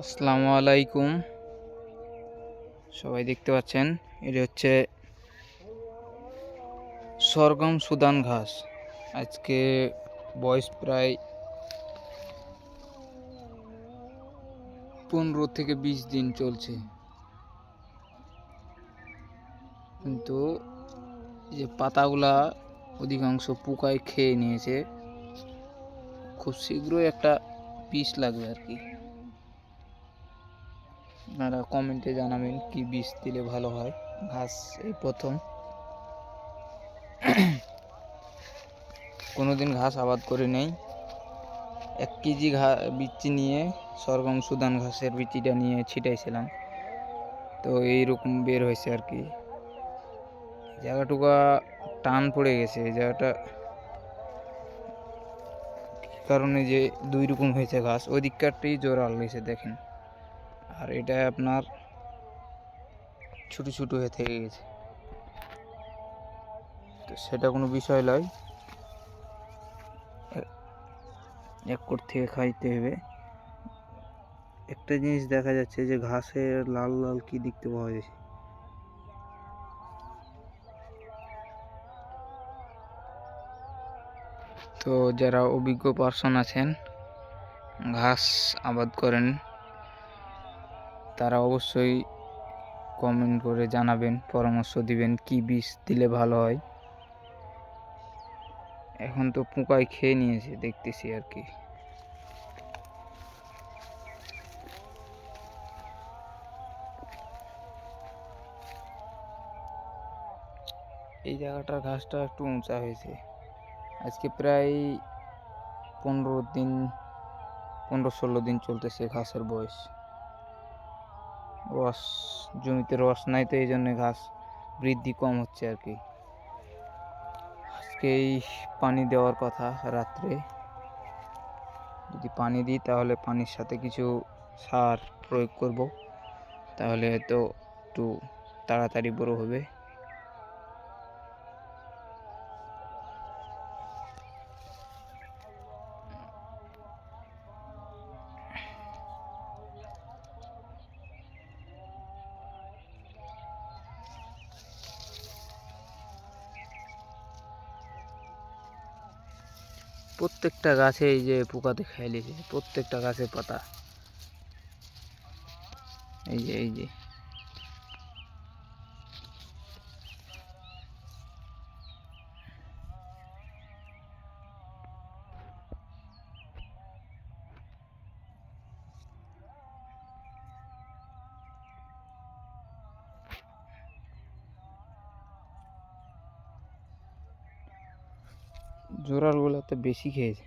আসসালামু আলাইকুম। সবাই দেখতে পাচ্ছেন, এটি হচ্ছে সরগম সুদান ঘাস। আজকে বয়স প্রায় পনেরো থেকে বিশ দিন চলছে। কিন্তু যে পাতাগুলা অধিকাংশ পোকায় খেয়ে নিয়েছে, খুব শীঘ্রই একটা পিস লাগবে আর কি। আপনারা কমেন্টে জানাবেন কি বীজ দিলে ভালো হয়। ঘাস এই প্রথম। কোনোদিন ঘাস আবাদ করে নেই। এক কেজি ঘা, বিচি নিয়ে সরগম সুদান ঘাসের বিচিটা নিয়ে ছিটাইছিলাম। তো এইরকম বের হয়েছে আর কি। জায়গাটুকা টান পড়ে গেছে, এই জায়গাটা। কারণে যে দুই রকম হয়েছে ঘাস। ওই দিককারটাই জোরাল হয়েছে, দেখেন। আর এটা আপনার ছোট ছোট হয়ে থেকে গেছে। তো সেটা কোনো বিষয় নয় এক কোট থেকে খাইতে হবে। একটা জিনিস দেখা যাচ্ছে যে ঘাসের লাল লাল কি দেখতে পাওয়া যাচ্ছে। তো যারা অভিজ্ঞ পার্সন আছেন, ঘাস আবাদ করেন। তারা অবশ্যই কমেন্ট করে জানাবেন, পরামর্শ দিবেন, কি বীজ দিলে ভালো হয়। এখন তো পোকায় খেয়ে নিয়েছে, দেখতেছি আর কি। এই জায়গাটার ঘাসটা একটু উঁচা হয়েছে। আজকে প্রায় পনেরো দিন, পনেরো ষোলো দিন চলতেছে ঘাসের বয়স। রস, জমিতে রস নাই তো এই জন্যে ঘাস বৃদ্ধি কম হচ্ছে আর কি। আজকেই পানি দেওয়ার কথা রাত্রে। যদি পানি দিই তাহলে পানির সাথে কিছু সার প্রয়োগ করব। তাহলে হয়তো একটু তাড়াতাড়ি বড় হবে। প্রত্যেকটা গাছে এই যে পোকাতে খাইলেছে প্রত্যেকটা গাছের পাতা। এই যে এই যে। জোরালগুলোতে বেশি খেয়েছে।